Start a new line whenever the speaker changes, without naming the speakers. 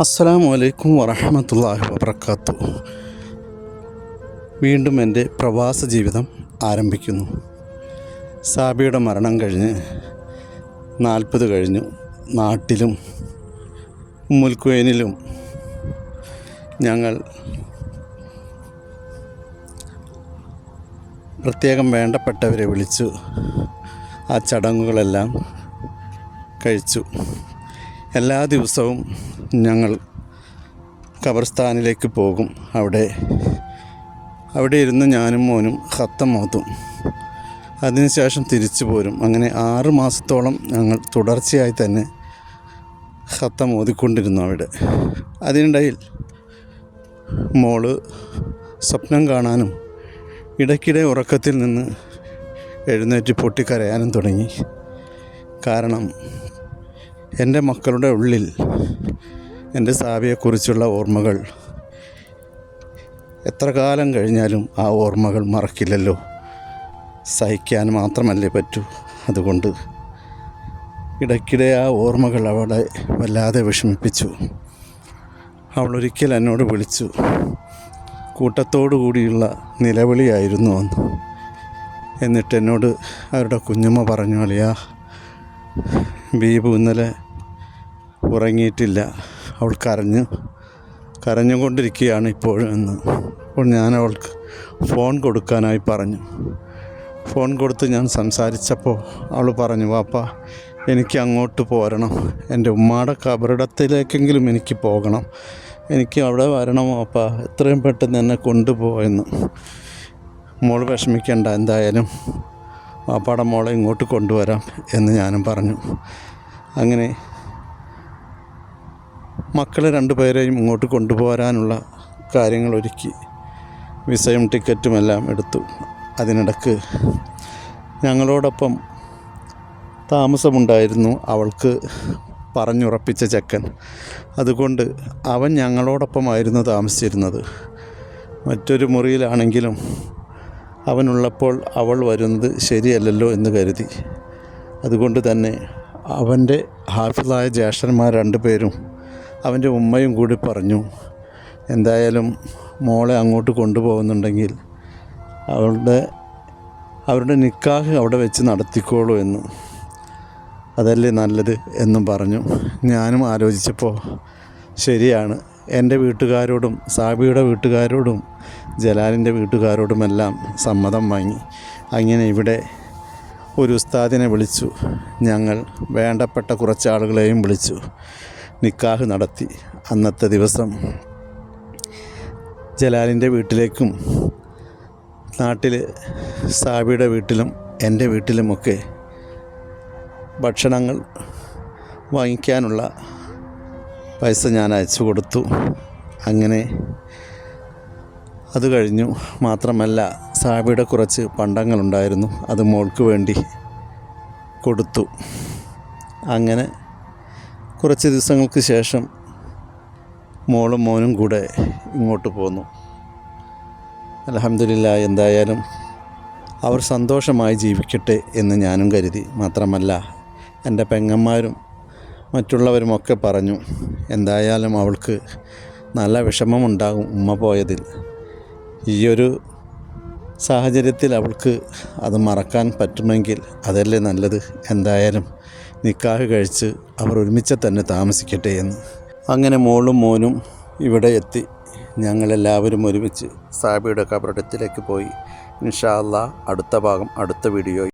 അസ്സലാമു അലൈക്കും വറഹമത്തല്ലാഹി വബർക്കാത്തു വീണ്ടും എന്റെ പ്രവാസ ജീവിതം ആരംഭിക്കുന്നു. സാബിയുടെ മരണം കഴിഞ്ഞ് നാൽപ്പത് കഴിഞ്ഞു. നാട്ടിലും മുൽക്കുവേനിലും ഞങ്ങൾ പ്രത്യേകം വേണ്ടപ്പെട്ടവരെ വിളിച്ചു. ആ ചടങ്ങുകളെല്ലാം കഴിച്ചു. എല്ലാ ദിവസവും ഞങ്ങൾ ഖബർസ്ഥാനിലേക്ക് പോകും. അവിടെ അവിടെ ഇരുന്ന് ഞാനും മോനും ഹത്തം ഓതും. അതിനുശേഷം തിരിച്ചു പോരും. അങ്ങനെ ആറ് മാസത്തോളം ഞങ്ങൾ തുടർച്ചയായി തന്നെ ഹത്തം ഓതിക്കൊണ്ടിരുന്നു അവിടെ. അതിനിടയിൽ മോൾ സ്വപ്നം കാണാനും ഇടയ്ക്കിടെ ഉറക്കത്തിൽ നിന്ന് എഴുന്നേറ്റ് പൊട്ടിക്കരയാനും തുടങ്ങി. കാരണം എന്റെ മക്കളുടെ ഉള്ളിൽ എന്റെ സാവിയെക്കുറിച്ചുള്ള ഓർമ്മകൾ. എത്ര കാലം കഴിഞ്ഞാലും ആ ഓർമ്മകൾ മറക്കില്ലല്ലോ. സഹിക്കാൻ മാത്രമല്ലേ പറ്റൂ. അതുകൊണ്ട് ഇടയ്ക്കിടെ ആ ഓർമ്മകൾ അവളെ വല്ലാതെ വിഷമിപ്പിച്ചു. അവൾ ഒരിക്കൽ എന്നോട് വിളിച്ചു കൂട്ടത്തോടു കൂടിയുള്ള നിലവിളിയായിരുന്നു അന്ന് എന്നിട്ട് എന്നോട് അവരുടെ കുഞ്ഞുമ്മ പറഞ്ഞു അളിയാ ബീബു ഇന്നലെ ഉറങ്ങിയിട്ടില്ല. അവൾ കരഞ്ഞു കരഞ്ഞുകൊണ്ടിരിക്കുകയാണ് ഇപ്പോഴും എന്ന്. അപ്പോൾ ഞാൻ അവൾക്ക് ഫോൺ കൊടുക്കാനായി പറഞ്ഞു. ഫോൺ കൊടുത്ത് ഞാൻ സംസാരിച്ചപ്പോൾ അവൾ പറഞ്ഞു വാപ്പ എനിക്ക് അങ്ങോട്ട് പോരണം. എന്റെ ഉമ്മയുടെ കബറിടത്തിലേക്കെങ്കിലും എനിക്ക് പോകണം. എനിക്ക് അവിടെ വരണം വാപ്പ. എത്രയും പെട്ടെന്ന് എന്നെ കൊണ്ടുപോയെന്ന് മോൾ വിഷമിക്കേണ്ട എന്തായാലും വാപ്പാടെ മോളെ ഇങ്ങോട്ട് കൊണ്ടുവരാം എന്ന് ഞാനും പറഞ്ഞു. അങ്ങനെ മക്കളെ രണ്ടുപേരെയും ഇങ്ങോട്ട് കൊണ്ടുപോരാനുള്ള കാര്യങ്ങൾ ഒരുക്കി വിസയും ടിക്കറ്റുമെല്ലാം എടുത്തു. അതിനിടക്ക് ഞങ്ങളോടൊപ്പം താമസമുണ്ടായിരുന്നു അവൾക്ക് പറഞ്ഞുറപ്പിച്ച ചെക്കൻ. അതുകൊണ്ട് അവൻ ഞങ്ങളോടൊപ്പമായിരുന്നു താമസിച്ചിരുന്നത്. മറ്റൊരു മുറിയിലാണെങ്കിലും അവനുള്ളപ്പോൾ അവൾ വരുന്നത് ശരിയല്ലല്ലോ എന്ന് കരുതി. അതുകൊണ്ട് തന്നെ അവന്റെ ഹാഫിളായ ജ്യേഷ്ഠന്മാർ രണ്ടുപേരും അവന്റെ ഉമ്മയും കൂടി പറഞ്ഞു എന്തായാലും മോളെ അങ്ങോട്ട് കൊണ്ടുപോകുന്നുണ്ടെങ്കിൽ അവളുടെ അവരുടെ നിക്കാഹ് അവിടെ വെച്ച് നടത്തിക്കോളൂ എന്ന്. അതല്ലേ നല്ലത്? എന്നും പറഞ്ഞു. ഞാനും ആലോചിച്ചപ്പോൾ ശരിയാണ്. എന്റെ വീട്ടുകാരോടും സാബിയുടെ വീട്ടുകാരോടും ജലാലിന്റെ വീട്ടുകാരോടുമെല്ലാം സമ്മതം വാങ്ങി. അങ്ങനെ ഇവിടെ ഒരു ഉസ്താദിനെ വിളിച്ചു. ഞങ്ങൾ വേണ്ടപ്പെട്ട കുറച്ച് ആളുകളെയും വിളിച്ചു. നിക്കാഹ് നടത്തി. അന്നത്തെ ദിവസം ജലാലിന്റെ വീട്ടിലേക്കും നാട്ടിൽ സാബിയുടെ വീട്ടിലും എന്റെ വീട്ടിലുമൊക്കെ ഭക്ഷണങ്ങൾ വാങ്ങിക്കാനുള്ള പൈസ ഞാൻ അയച്ചു കൊടുത്തു. അങ്ങനെ അത് കഴിഞ്ഞു. മാത്രമല്ല സാബിയുടെ കുറച്ച് പണ്ടങ്ങളുണ്ടായിരുന്നു. അത് മോൾക്ക് വേണ്ടി കൊടുത്തു. അങ്ങനെ കുറച്ച് ദിവസങ്ങൾക്ക് ശേഷം മോളും മോനും കൂടെ ഇങ്ങോട്ട് പോന്നു. അലഹമില്ല എന്തായാലും അവർ സന്തോഷമായി ജീവിക്കട്ടെ എന്ന് ഞാനും കരുതി. മാത്രമല്ല എന്റെ പെങ്ങന്മാരും മറ്റുള്ളവരുമൊക്കെ പറഞ്ഞു എന്തായാലും അവൾക്ക് നല്ല വിഷമമുണ്ടാകും ഉമ്മ പോയതിൽ. ഈയൊരു സാഹചര്യത്തിൽ അവൾക്ക് അത് മറക്കാൻ പറ്റുമെങ്കിൽ അതല്ലേ നല്ലത്? എന്തായാലും നിക്കാഹ് കഴിച്ച് അവർ ഒരുമിച്ച് തന്നെ താമസിക്കട്ടെ എന്ന്. അങ്ങനെ മോളും മോനും ഇവിടെ എത്തി. ഞങ്ങളെല്ലാവരും ഒരുമിച്ച് സാബിയുടെ കബറിടത്തിലേക്ക് പോയി. ഇൻഷാ അല്ലാ അടുത്ത ഭാഗം അടുത്ത വീഡിയോ